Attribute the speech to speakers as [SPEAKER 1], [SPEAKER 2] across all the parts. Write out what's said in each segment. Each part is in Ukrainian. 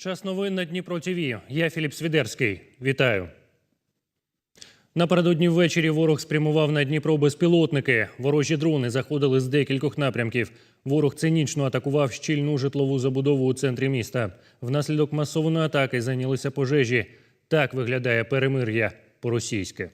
[SPEAKER 1] Час новин на Дніпро ТВ. Я Філіп Свідерський. Вітаю. Напередодні ввечері ворог спрямував на Дніпро безпілотники. Ворожі дрони заходили з декількох напрямків. Ворог цинічно атакував щільну житлову забудову у центрі міста. Внаслідок масованої атаки зайнялися пожежі. Так виглядає перемир'я по-російськи.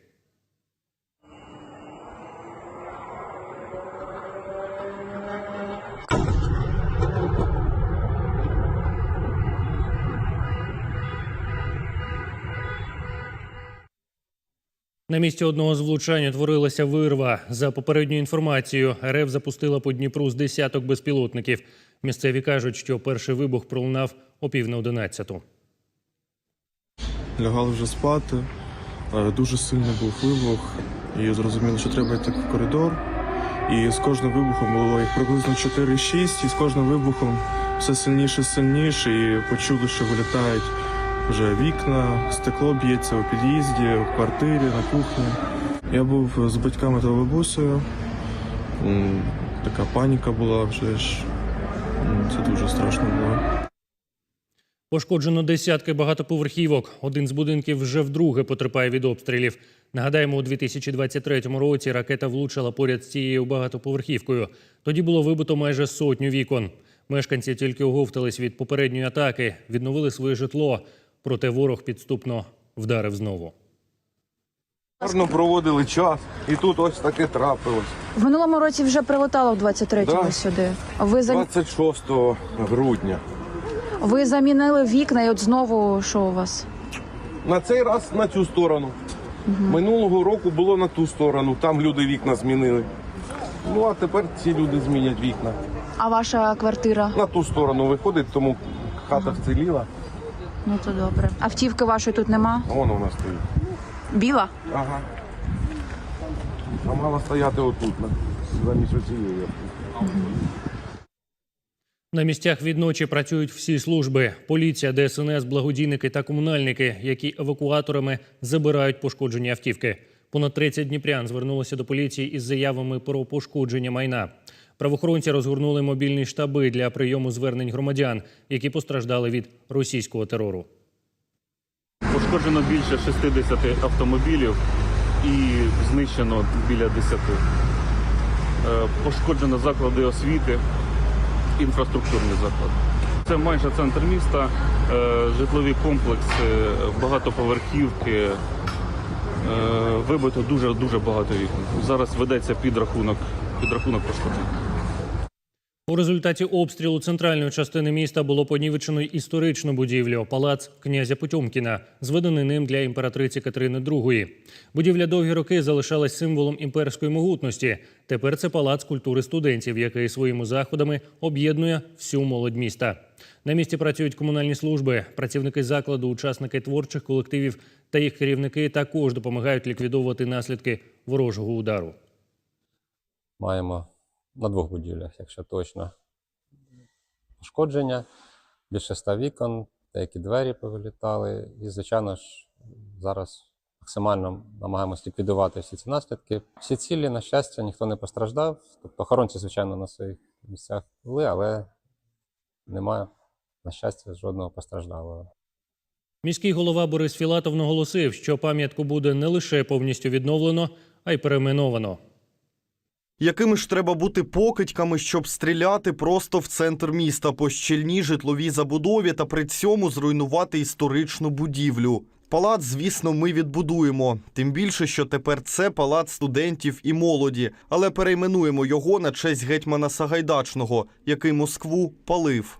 [SPEAKER 1] На місці одного з влучань утворилася вирва. За попередньою інформацією, РФ запустила по Дніпру з десяток безпілотників. Місцеві кажуть, що перший вибух пролунав о пів на одинадцяту.
[SPEAKER 2] лягали вже спати. Е, Дуже сильний був вибух, і зрозуміло, що треба йти в коридор. І з кожним вибухом було їх приблизно 4-6, і з кожним вибухом все сильніше і сильніше, і почули, що вилітають вже вікна, стекло б'ється у під'їзді, в квартирі, на кухні. Я був з батьками та бабусею. Така паніка була вже ж. Це дуже страшно було.
[SPEAKER 1] Пошкоджено десятки багатоповерхівок. Один з будинків вже вдруге потерпає від обстрілів. Нагадаємо, у 2023 році ракета влучила поряд з цією багатоповерхівкою. Тоді було вибито майже сотню вікон. Мешканці тільки оговтались від попередньої атаки, відновили своє житло. Проте ворог підступно вдарив знову.
[SPEAKER 3] Гарно проводили час, і тут ось таке трапилось.
[SPEAKER 4] В минулому році вже прилетало в 23-му
[SPEAKER 3] Да.
[SPEAKER 4] сюди. Ви зам...
[SPEAKER 3] 26 грудня.
[SPEAKER 4] ви замінили вікна, і от знову що у вас?
[SPEAKER 3] На цей раз на цю сторону. Минулого року було на ту сторону, там люди вікна змінили. Ну а тепер ці люди змінять вікна.
[SPEAKER 4] А ваша квартира?
[SPEAKER 3] На ту сторону виходить, тому хата вціліла,
[SPEAKER 4] Ну то добре. Автівки вашої тут нема?
[SPEAKER 3] а воно у нас стоїть.
[SPEAKER 4] Біла?
[SPEAKER 3] Ага. А мала стояти отут, на замість оцієї.
[SPEAKER 1] На місцях відночі працюють всі служби: поліція, ДСНС, благодійники та комунальники, які евакуаторами забирають пошкоджені автівки. Понад 30 дніпрян звернулося до поліції із заявами про пошкодження майна. Правоохоронці розгорнули мобільні штаби для прийому звернень громадян, які постраждали від російського терору.
[SPEAKER 5] Пошкоджено більше 60 автомобілів і знищено біля 10. Е, Пошкоджено заклади освіти, інфраструктурні заклади. Це майже центр міста, е, житлові комплекси, багатоповерхівки. е, Вибито дуже дуже багато вікон. Зараз ведеться підрахунок, підрахунок пошкоджень.
[SPEAKER 1] У результаті обстрілу центральної частини міста було понівечено історичну будівлю палац князя Потьомкіна, зведений ним для імператриці Катерини II. Будівля довгі роки залишалась символом імперської могутності. Тепер це палац культури студентів, який своїми заходами об'єднує всю молодь міста. На місці працюють комунальні служби, працівники закладу, учасники творчих колективів та їх керівники також допомагають ліквідовувати наслідки ворожого удару.
[SPEAKER 6] Маємо на двох будівлях, якщо точно. Пошкодження, більше ста вікон, деякі двері повилітали. І, звичайно ж, зараз максимально намагаємось ліквідувати всі ці наслідки. Всі цілі, на щастя, ніхто не постраждав. Тобто охоронці, звичайно, на своїх місцях були, але немає, на щастя, жодного постраждалого.
[SPEAKER 1] Міський голова Борис Філатов наголосив, що пам'ятку буде не лише повністю відновлено, а й перейменовано.
[SPEAKER 7] Якими ж треба бути покидьками, щоб стріляти просто в центр міста по щільній житловій забудові та при цьому зруйнувати історичну будівлю? Палац, звісно, ми відбудуємо. Тим більше, що тепер це палац студентів і молоді, але перейменуємо його на честь гетьмана Сагайдачного, який Москву палив.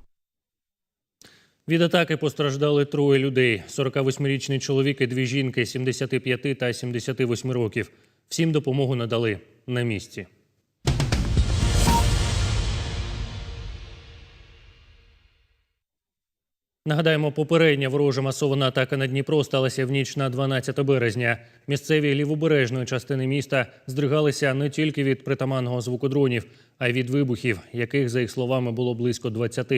[SPEAKER 1] Від атаки постраждали троє людей: 48-річний чоловік і дві жінки 75 та 78 років. Всім допомогу надали на місці. Нагадаємо, попередня ворожа масована атака на Дніпро сталася в ніч на 12 березня. Місцеві лівобережної частини міста здригалися не тільки від притаманного звуку дронів, а й від вибухів, яких, за їх словами, було близько 20.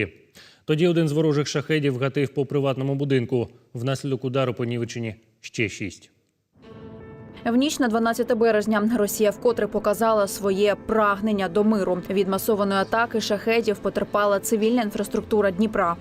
[SPEAKER 1] Тоді один з ворожих шахедів гатив по приватному будинку. Внаслідок удару понівечені ще шість.
[SPEAKER 4] В ніч на 12 березня Росія вкотре показала своє прагнення до миру. Від масованої атаки шахедів потерпала цивільна інфраструктура Дніпра.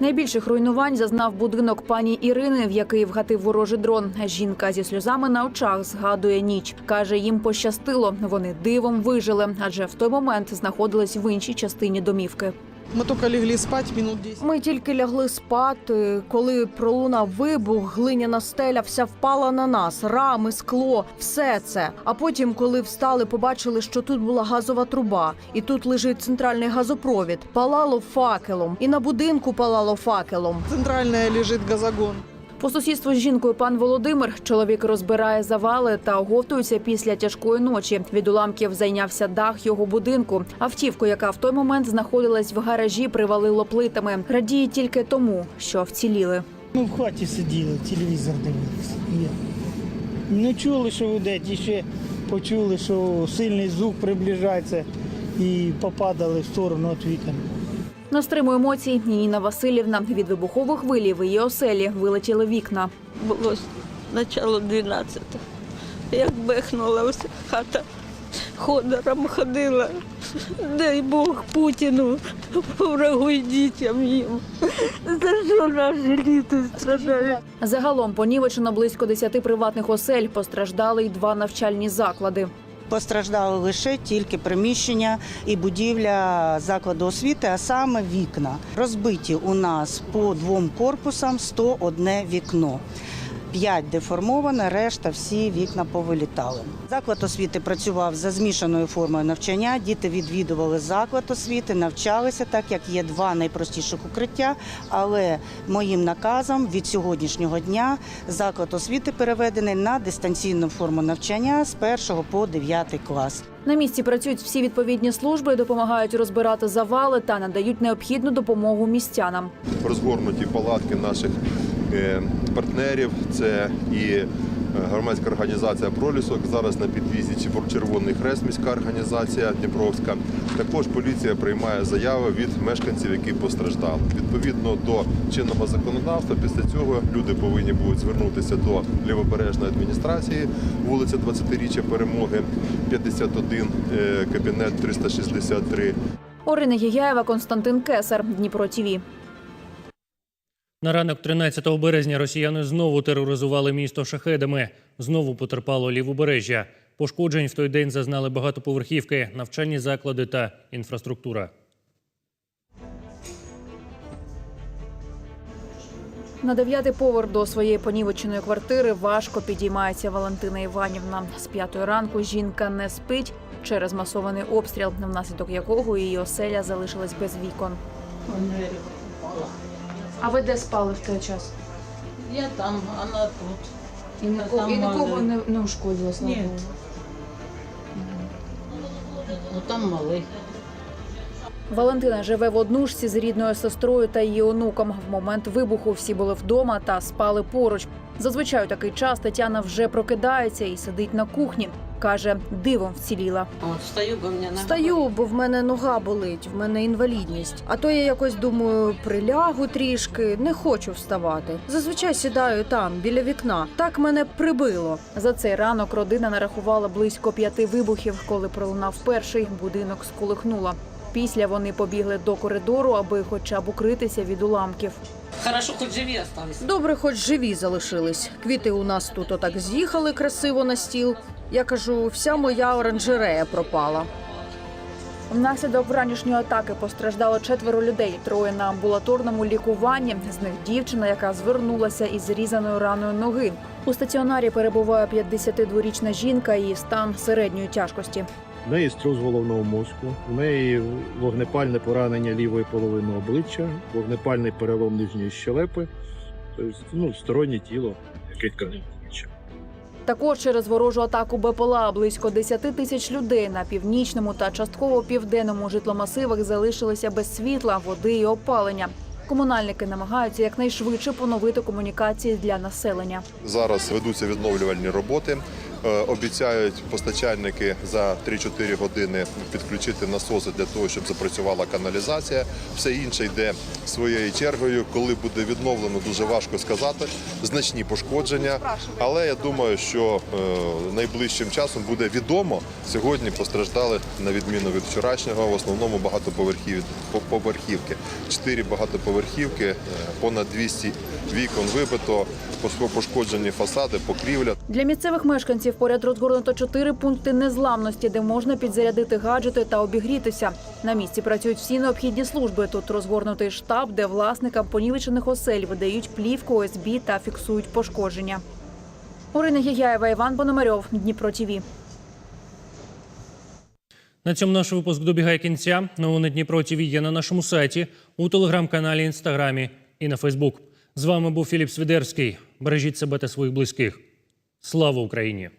[SPEAKER 4] Найбільших руйнувань зазнав будинок пані Ірини, в який вгатив ворожий дрон. Жінка зі сльозами на очах згадує ніч. каже, їм пощастило. Вони дивом вижили, адже в той момент знаходились в іншій частині домівки.
[SPEAKER 8] Мы тільки лягли спать минут 10.
[SPEAKER 9] Ми тільки лягли спати, коли пролунав вибух, глиняна стеля вся впала на нас, рами, скло, все це. А потім, коли встали, побачили, що тут була газова труба, і тут лежить центральний газопровід. Палало факелом, і на будинку палало факелом.
[SPEAKER 8] Центральне лежить газогон.
[SPEAKER 4] По сусідству з жінкою пан Володимир чоловік розбирає завали та оговтується після тяжкої ночі. Від уламків зайнявся дах його будинку. Автівку, яка в той момент знаходилась в гаражі, привалило плитами. Радіє тільки тому, що вціліли.
[SPEAKER 10] Ми в хаті сиділи, телевізор дивилися. Не чули, що гудить, і ще почули, що сильний звук приближається і попадали в сторону від вікон.
[SPEAKER 4] На стриму емоцій Ніна Васильівна від вибухової хвилі в її оселі вилетіли вікна.
[SPEAKER 11] було начало 12. Як бехнула вся хата, ходором ходила. Дай Бог Путіну, врагу й дітям їм. За що наші діти страдають?
[SPEAKER 4] Загалом понівечено близько 10 приватних осель. Постраждали й два навчальні заклади.
[SPEAKER 12] Постраждали лише тільки приміщення і будівля закладу освіти, а саме вікна. Розбиті у нас по двом корпусам 101 вікно. П'ять деформоване, решта всі вікна повилітали. Заклад освіти працював за змішаною формою навчання. Діти відвідували заклад освіти, навчалися так, як є два найпростіших укриття. Але моїм наказом від сьогоднішнього дня заклад освіти переведений на дистанційну форму навчання з 1 по 9 клас.
[SPEAKER 4] На місці працюють всі відповідні служби, допомагають розбирати завали та надають необхідну допомогу містянам.
[SPEAKER 13] розгорнуті палатки наших е, партнерів. Це і е, громадська організація Пролісок. Зараз на підвізі Чер- Червоний Хрест, міська організація Дніпровська. Також поліція приймає заяви від мешканців, які постраждали. Відповідно до чинного законодавства, після цього люди повинні будуть звернутися до лівобережної адміністрації, вулиця 20-річчя перемоги, 51, е, кабінет 363.
[SPEAKER 4] Орина Єяєва, Константин Кесар, Дніпро ТІВІ.
[SPEAKER 1] На ранок 13 березня росіяни знову тероризували місто шахедами. Знову потерпало лівобережжя. Пошкоджень в той день зазнали багатоповерхівки, навчальні заклади та інфраструктура.
[SPEAKER 4] На дев'ятий поверх до своєї понівеченої квартири важко підіймається Валентина Іванівна. З п'ятої ранку жінка не спить через масований обстріл, внаслідок якого її оселя залишилась без вікон.
[SPEAKER 9] А ви де спали в той час?
[SPEAKER 11] Я там, вона тут.
[SPEAKER 9] І
[SPEAKER 11] нікого- і нікого
[SPEAKER 9] не, не ушкодило,
[SPEAKER 11] слава Ні. Богу. Ну там малий.
[SPEAKER 4] Валентина живе в однушці з рідною сестрою та її онуком. В момент вибуху всі були вдома та спали поруч. Зазвичай у такий час Тетяна вже прокидається і сидить на кухні. Каже, дивом вціліла.
[SPEAKER 11] Встаю, бо мене нога
[SPEAKER 9] Встаю, бо в мене нога болить, в мене інвалідність. А то я якось думаю, прилягу трішки, не хочу вставати. Зазвичай сідаю там, біля вікна. Так мене прибило.
[SPEAKER 4] За цей ранок родина нарахувала близько п'яти вибухів. Коли пролунав перший, будинок сколихнуло. Після вони побігли до коридору, аби хоча б укритися від уламків.
[SPEAKER 11] Хорошо, хоч живі остались.
[SPEAKER 9] Добре, хоч живі залишились. Квіти у нас тут отак з'їхали красиво на стіл. Я кажу, вся моя оранжерея пропала.
[SPEAKER 4] Внаслідок вранішньої атаки постраждало четверо людей. Троє на амбулаторному лікуванні. З них дівчина, яка звернулася із зрізаною раною ноги. У стаціонарі перебуває 52-річна жінка. Її стан середньої тяжкості.
[SPEAKER 14] В неї струс головного мозку, в неї вогнепальне поранення лівої половини обличчя, вогнепальний перелом нижньої щелепи, тобто ну, стороннє тіло, кидка обличчя.
[SPEAKER 4] Також через ворожу атаку БПЛА близько 10 тисяч людей на північному та частково південному житломасивах залишилися без світла, води і опалення. Комунальники намагаються якнайшвидше поновити комунікації для населення.
[SPEAKER 13] Зараз ведуться відновлювальні роботи. Е, Обіцяють постачальники за 3-4 години підключити насоси для того, щоб запрацювала каналізація. Все інше йде своєю чергою. Коли буде відновлено, дуже важко сказати. Значні пошкодження. Але я думаю, що е, найближчим часом буде відомо. Сьогодні постраждали на відміну від вчорашнього, в основному багатоповерхів по- Чотири багатоповерхівки, е, понад 200 вікон вибито, пошкоджені фасади, покрівля.
[SPEAKER 4] Для місцевих мешканців поряд розгорнуто чотири пункти незламності, де можна підзарядити гаджети та обігрітися. На місці працюють всі необхідні служби. Тут розгорнутий штаб, де власникам понівечених осель видають плівку ОСБ та фіксують пошкодження. Орина Гігяєва, Іван Пономарьов, Дніпро ТІВІ.
[SPEAKER 1] На цьому наш випуск добігає кінця. Новини Дніпро ТІВІ є на нашому сайті, у телеграм-каналі, інстаграмі і на Фейсбук. З вами був Філіп Свідерський. Бережіть себе та своїх близьких. Слава Україні!